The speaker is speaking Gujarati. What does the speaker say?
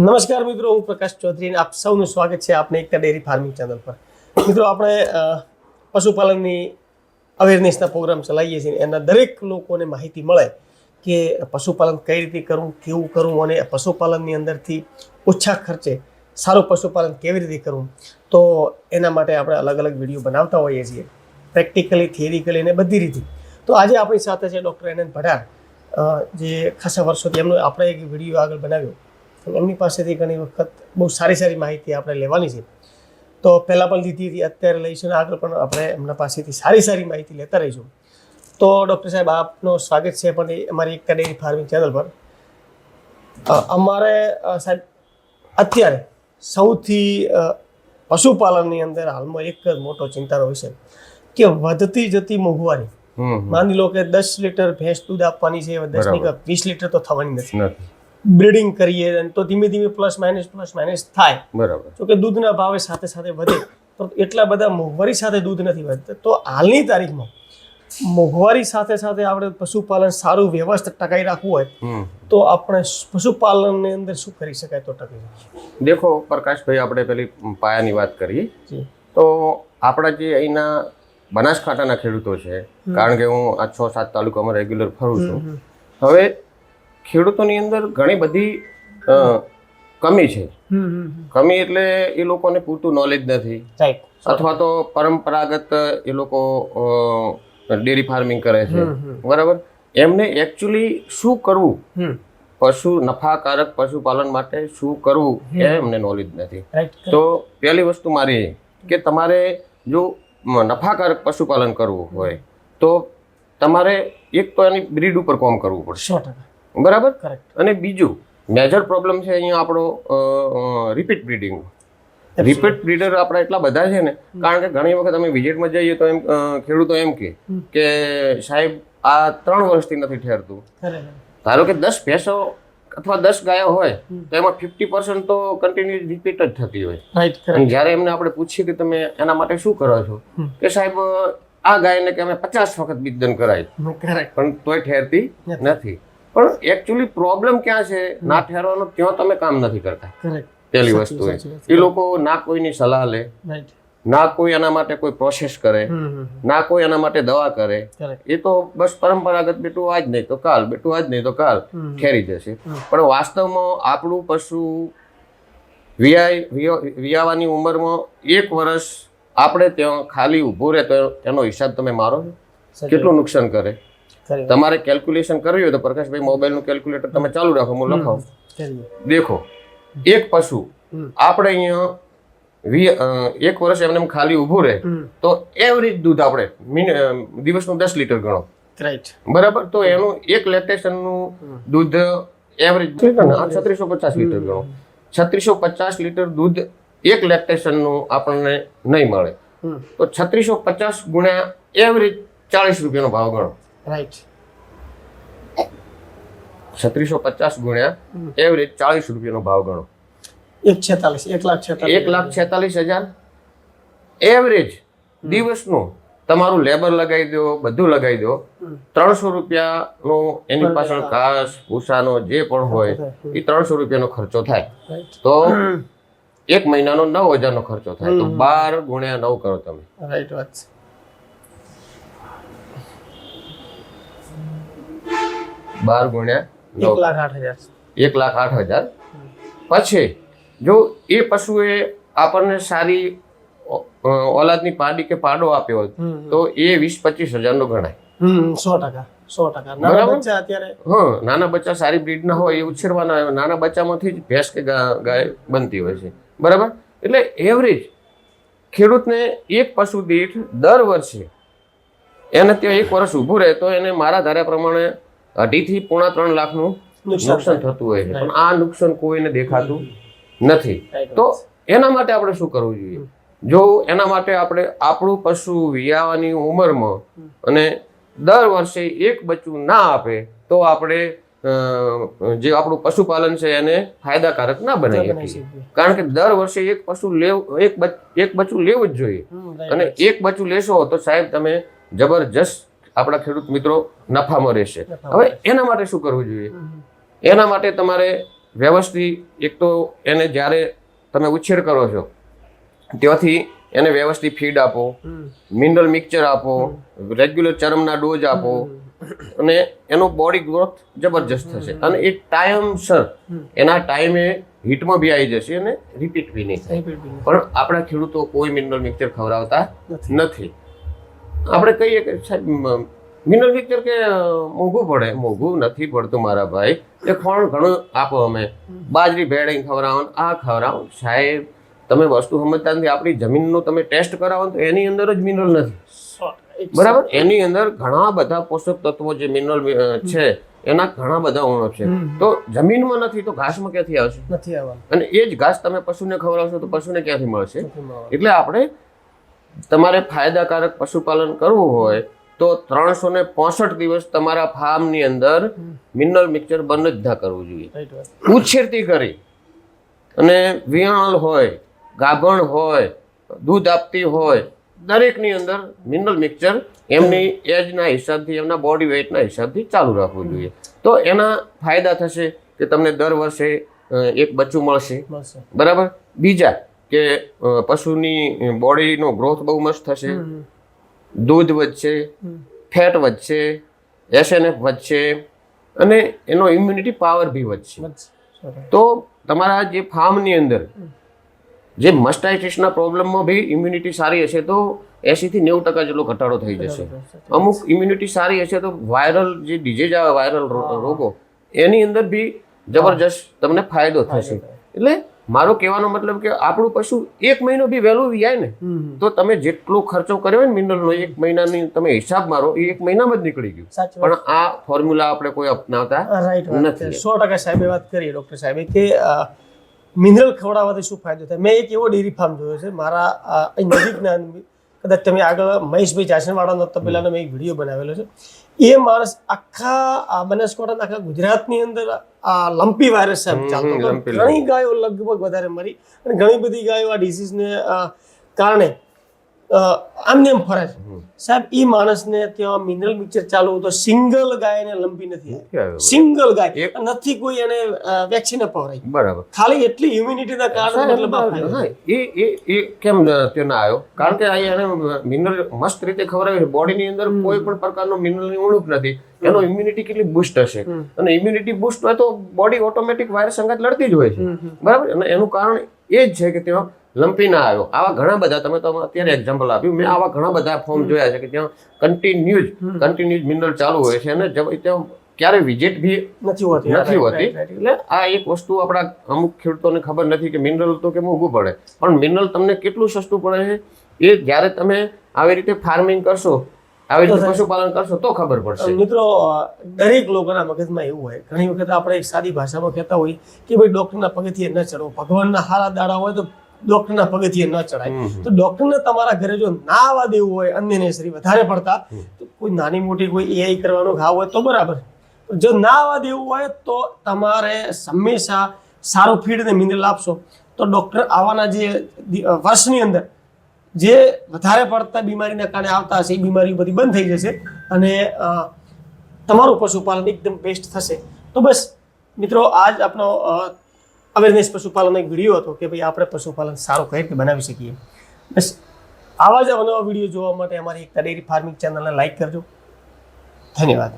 નમસ્કાર મિત્રો, હું પ્રકાશ ચૌધરી આપ સૌનું સ્વાગત છે આપણે એકતા ડેરી ફાર્મિંગ ચેનલ પર. મિત્રો, આપણે પશુપાલનની અવેરનેસના પ્રોગ્રામ ચલાવીએ છીએ એના દરેક લોકોને માહિતી મળે કે પશુપાલન કઈ રીતે કરવું, કેવું કરવું અને પશુપાલનની અંદરથી ઓછા ખર્ચે સારું પશુપાલન કેવી રીતે કરવું, તો એના માટે આપણે અલગ અલગ વીડિયો બનાવતા હોઈએ છીએ. પ્રેક્ટિકલી, થિયરિકલી અને બધી રીતે. તો આજે આપણી સાથે છે ડૉક્ટર એનએન ભડાર. જે ખાસા વર્ષોથી એમનો આપણે એક વીડિયો આગળ બનાવ્યો. એમની પાસેથી ઘણી વખત બહુ સારી સારી માહિતી આપણે લેવાની છે. તો પહેલાં પણ લીધી હતી અત્યારે લઈશું આગળ પણ આપણે એમના પાસેથી સારી સારી માહિતી લેતા રહીશું. તો ડૉક્ટર સાહેબ આપનું સ્વાગત છે પણ અમારી એકતા ડેરી ફાર્મિંગ ચેનલ પર. અમારે સાહેબ અત્યારે સૌથી પશુપાલનની અંદર હાલમાં એક જ મોટો ચિંતાનો વિષય કે વધતી જતી મોંઘવારી. માની લો કે દસ લીટર ભેંસ દૂધ આપવાની છે દસની વીસ લીટર તો થવાની નથી. બ્રીડિંગ કરીએ તો ધીમે ધીમે પ્લસ માઇનસ પ્લસ માઇનસ થાય. બરાબર. જો કે દૂધના ભાવે સાથે સાથે વધે તો એટલા બધા મોંઘવારી સાથે દૂધ નથી વધતા. તો હાલની તારીખમાં મોંઘવારી સાથે સાથે આપણે પશુપાલન સારું વ્યવસ્થિત ટકાઈ રાખવું હોય તો આપણે પશુપાલનની અંદર શું કરી શકાય તો ટકી શકે દેખો પ્રકાશભાઈ આપણે પેલી પાયાની વાત કરીએ. તો આપણા જે અહીંના બનાસકાંઠાના ખેડૂતો છે કારણ કે હું આ છ સાત તાલુકામાં રેગ્યુલર ફરું છું. હવે ખેડૂતોની અંદર ઘણી બધી કમી છે. કમી એટલે એ લોકોને પૂરતું નોલેજ નથી. અથવા તો પરંપરાગત એ લોકો ડેરી ફાર્મિંગ કરે છે. બરાબર? એમને એકચ્યુઅલી શું કરવું? પશુ નફાકારક પશુપાલન માટે શું કરવું એ એમને નોલેજ નથી. તો પહેલી વસ્તુ મારી કે તમારે જો નફાકારક પશુપાલન કરવું હોય તો તમારે એક તો એની બ્રીડ ઉપર કોમ કરવું પડશે. બરાબર? કરેક્ટ અને બીજું મેજર પ્રોબ્લેમ છે અહીંયા આપણો રિપીટ બ્રીડિંગ રિપીટ બ્રીડર આપણા એટલા બધા છે ને કારણ કે ઘણી વખત અમે વિઝિટમાં જઈએ તો એમ ખેડૂતો એમ કે કે સાહેબ આ ત્રણ વર્ષથી નથી ઠેરતું. ધારો કે દસ ભેંસો અથવા દસ ગાયો હોય તો એમાં ફિફ્ટી પર્સન્ટ તો કન્ટિન્યુ રિપીટ જ થતી હોય. અને જ્યારે એમને આપણે પૂછીએ કે તમે એના માટે શું કરો છો કે સાહેબ આ ગાયને કે અમે પચાસ વખત બીજદન કરાય. પણ તોય ઠેરતી નથી. પણ એકચ્યુઅલી પ્રોબ્લેમ ક્યાં છે? ના ઠેરવાનો ત્યાં તમે કામ નથી કરતા. પહેલી વસ્તુ એ. લોકો ના કોઈની સલાહ લે ના કોઈ એના માટે કોઈ પ્રોસેસ કરે ના કોઈ એના માટે દવા કરે. એ તો બસ પરંપરાગત બેટું આજ નહીં તો કાલ બેટું આજ નહીં તો કાલ. ઠેરી જશે. પણ વાસ્તવમાં આપણું પશુ વિયાય વિયો- વિયાવાની ઉંમરમાં એક વર્ષ આપણે ત્યાં ખાલી ઊભો રહે તો એનો હિસાબ તમે મારો? કેટલું નુકસાન કરી? તમારે કેલ્ક્યુલેશન કરવી હોય તો પ્રકાશભાઈ મોબાઈલનું કેલ્ક્યુલેટર તમે ચાલુ રાખો હું લખાવ દેખો એક પશુ આપણે અહીંયા એક વર્ષ એમને ખાલી ઊભું રહે તો એવરેજ દૂધ આપણે દિવસનું દસ લીટર ગણો. બરાબર? તો એનું એક લેક્ટેશનનું દૂધ એવરેજ છત્રીસો પચાસ લીટર ગણો. છત્રીસો પચાસ લીટર દૂધ એક લેક્ટેશનનું આપણને નહીં મળે. તો છત્રીસો પચાસ ગુણ્યા એવરેજ ચાલીસ રૂપિયાનો ભાવ ગણો. રાઈટ છત્રીસો પચાસ ગુણ્યા એવરેજ ચાલીસ રૂપિયાનો ભાવ ગણો. એક છેતાલીસ એક લાખ છેતાલીસ. એક લાખ છેતાલીસ હજાર. એવરેજ દિવસનો તમારું લેબર લગાવી દો બધું લગાવી દો. ત્રણસો રૂપિયાનો એની પાછળ ઘાસ ભૂસાનો જે પણ હોય એ ત્રણસો રૂપિયાનો ખર્ચો થાય. તો એક મહિનાનો નવ હજારનો ખર્ચો થાય. તો બાર ગુણ્યા નવ કરો તમે. રાઈટ વાત છે. બાર ગુણ્યા એક લાખ આઠ હજાર. એક લાખ આઠ હજાર. પછી જો એ પશુએ આપણને સારી ઓલાદની પાડી કે પાડો આપ્યો હોય તો એ વીસ પચીસ હજારનો ગણાય. સો ટકા સો ટકા. નાના બચ્ચા અત્યારે હા નાના બચ્ચા સારી બ્રીડના હોય એ ઉછેરવાના નાના બચ્ચામાંથી જ ભેંસ કે ગાય બનતી હોય છે. બરાબર? એટલે એવરેજ ખેડૂતને એક પશુ દીઠ દર વર્ષે એને ત્યાં એક વર્ષ ઊભું રહે તો એને મારા ધાર્યા પ્રમાણે અઢીથી પોણા ત્રણ લાખનું નુકસાન થતું હોય છે. પણ આ નુકસાન કોઈને દેખાતું નથી. તો એના માટે આપણે શું કરવું જોઈએ? જો એના માટે આપણે આપણું પશુ વિયાવાની ઉંમરમાં અને દર વર્ષે એક બચ્ચું ના આપે તો આપણે જે આપણું પશુપાલન છે એને ફાયદાકારક ના બનાવી શકીએ. કારણ કે દર વર્ષે એક પશુ લેવ એક બચ- એક બચ્ચું લેવું જ જોઈએ. અને એક બચ્ચું લેશો તો સાહેબ તમે જબરજસ્ત આપણા ખેડૂત મિત્રો નફામાં રહેશે. હવે એના માટે શું કરવું જોઈએ? એના માટે તમારે વ્યવસ્થિત એક તો એને જ્યારે તમે ઉછેર કરો છો ત્યાંથી એને વ્યવસ્થિત ફીડ આપો મિનરલ મિક્સચર આપો રેગ્યુલર ચરમના ડોઝ આપો અને એનો બોડી ગ્રોથ જબરજસ્ત થશે. અને એ ટાઈમસર એના ટાઈમે હિટમાં બી આવી જશે અને રિપીટ બી નહીં થાય. પણ આપણા ખેડૂતો કોઈ મિનરલ મિક્સચર ખવડાવતા નથી. આપણે કહીએ કે સાહેબ મિનરલ મિક્સચર કે મોંઘું પડે? મોંઘું નથી પડતું મારા ભાઈ. એ ખોણ ઘણું આપો અમે. બાજરી ભેળીને ખવડાવો આ ખવડાવો સાહેબ તમે વસ્તુ સમજતા નથી. આપણી જમીનનો તમે ટેસ્ટ કરાવો તો એની અંદર જ મિનરલ નથી. બરાબર? એની અંદર ઘણા બધા પોષક તત્વો જે મિનરલ છે એના ઘણા બધા ગુણો છે. તો જમીનમાં નથી તો ઘાસમાં ક્યાંથી આવશે? નથી આવવાનું. અને એ જ ઘાસ તમે પશુને ખવડાવશો તો પશુને ક્યાંથી મળશે? એટલે આપણે તમારે ફાયદાકારક પશુપાલન કરવું હોય તો ત્રણસો ને પોસઠ દિવસ તમારા ફાર્મની અંદર મિનરલ મિક્સર બંધ જ ના કરવું જોઈએ. ઉછેરતી કરી. અને વિયાણલ હોય ગાભણ હોય દૂધ આપતી હોય દરેકની અંદર મિનરલ મિક્સર એમની એજના હિસાબથી એમના બોડી વેઇટના હિસાબથી ચાલુ રાખવું જોઈએ. તો એના ફાયદા થશે કે તમને દર વર્ષે એક બચ્ચું મળશે. મળશે. બરાબર? બીજા કે પશુની બોડીનો ગ્રોથ બહુ મસ્ત થશે. દૂધ વધશે ફેટ વધશે એસએનએફ વધશે અને એનો ઇમ્યુનિટી પાવર બી વધશે. તો તમારા જે ફાર્મની અંદર જે મસ્ટાઇટિસના પ્રોબ્લેમમાં બી ઇમ્યુનિટી સારી હશે તો એસીથી નેવું ટકા જેટલો ઘટાડો થઈ જશે. અમુક ઇમ્યુનિટી સારી હશે તો વાયરલ જે ડિઝીઝ આવે વાયરલ રોગો એની અંદર બી જબરજસ્ત તમને ફાયદો થશે. એટલે મારો કહેવાનો મતલબ કે આપણું પશુ એક મહિનો બી વહેલું જાય ને. તો તમે જેટલો ખર્ચો કર્યો ને મિનરલનો એક મહિનાની તમે હિસાબ મારો એ એક મહિનામાં જ નીકળી ગયું. પણ આ ફોર્મ્યુલા આપણે કોઈ અપનાવતા નથી. સો ટકા સાહેબે વાત કરી ડૉક્ટર સાહેબે કે મિનરલ ખવડાવવાથી શું ફાયદો થાય? મેં એક એવો ડેરી ફાર્મ જોયો છે. મારા નજીકના કદાચ તમે આગળ મહેશભાઈ જાસનવાળાનો તબેલાનો મેં એક વીડિયો બનાવેલો છે. એ માણસ આખા આ બનાસકાંઠાના આખા ગુજરાતની અંદર આ લંપી વાયરસ સાહેબ ચાલતો ઘણી ગાયો લગભગ વધારે મરી અને ઘણી બધી ગાયો આ ડિસીઝને કારણે આમને એમ ફરે છે. સાહેબ એ માણસને ત્યાં મિનરલ મિક્સર ચાલુ તો સિંગલ ગાયને લંબી નથી સિંગલ ગાય. નથી કોઈ એને વેક્સિન અપાવરાઈ બરાબર. ખાલી એટલી ઇમ્યુનિટીના કારણે મતલબ આ એ એ એ કેમ તે ના આવ્યો? કારણ કે અહીંયા એને મિનરલ મસ્ત રીતે ખવડાવ્યું છે. બોડીની અંદર કોઈ પણ પ્રકારનો મિનરલની ઉણપ નથી. એનો ઇમ્યુનિટી કેટલી બુસ્ટ હશે? અને ઇમ્યુનિટી બુસ્ટ હોય તો બોડી ઓટોમેટિક વાયરસ સંગાત લડતી જ હોય છે. બરાબર? અને એનું કારણ એ જ છે કે ત્યાં લંપી ના આવ્યો. આવા ઘણા બધા તમે તો અત્યારે એક્ઝામ્પલ આપ્યું. મેં આવા ઘણા બધા ફોર્મ જોયા છે કે ત્યાં કન્ટિન્યુઝ કન્ટિન્યુઝ મિનરલ ચાલુ હોય છે અને ત્યાં ક્યારે વિઝિટ બી નથી હોતી. નથી હોતી. એટલે આ એક વસ્તુ આપણા અમુક ખેડૂતોને ખબર નથી કે મિનરલ તો કે મોંઘું પડે. પણ મિનરલ તમને કેટલું સસ્તું પડે છે? એ જ્યારે તમે આવી રીતે ફાર્મિંગ કરશો આવી રીતે પશુપાલન કરશો તો ખબર પડશે. મિત્રો દરેક લોકોના મગજમાં એવું હોય. ઘણી વખત આપણે એક સાદી ભાષામાં કહેતા હોઈએ કે ભાઈ ડોક્ટરના પગથિયે ન ચડવો ભગવાનના હારા દાડા હોય તો ડોક્ટરના પગથિયે ન ચડાય. તો ડોક્ટરને તમારા ઘરે જો ના આવવા દેવું હોય અનનેસરી વધારે પડતા તો કોઈ નાની મોટી કોઈ એઆઈ કરવાનો ઘાવ હોય તો બરાબર. જો ના આવવા દેવું હોય તો તમારે હંમેશા સારું ફીડ અને મિનરલ આપશો. તો ડોક્ટર આવવાના જે વર્ષની અંદર જે વધારે પડતા બીમારીના કારણે આવતા હશે એ બીમારી બધી બંધ થઈ જશે અને તમારું પશુપાલન એકદમ બેસ્ટ થશે. તો બસ મિત્રો આજ આપણો અવેરનેસ પશુપાલનનો એક વીડિયો હતો કે ભાઈ આપણે પશુપાલન સારું કઈ રીતે બનાવી શકીએ. બસ આવા જ અવનવા વીડિયો જોવા માટે અમારી એકતા ડેરી ફાર્મિંગ ચેનલને લાઈક કરજો. ધન્યવાદ.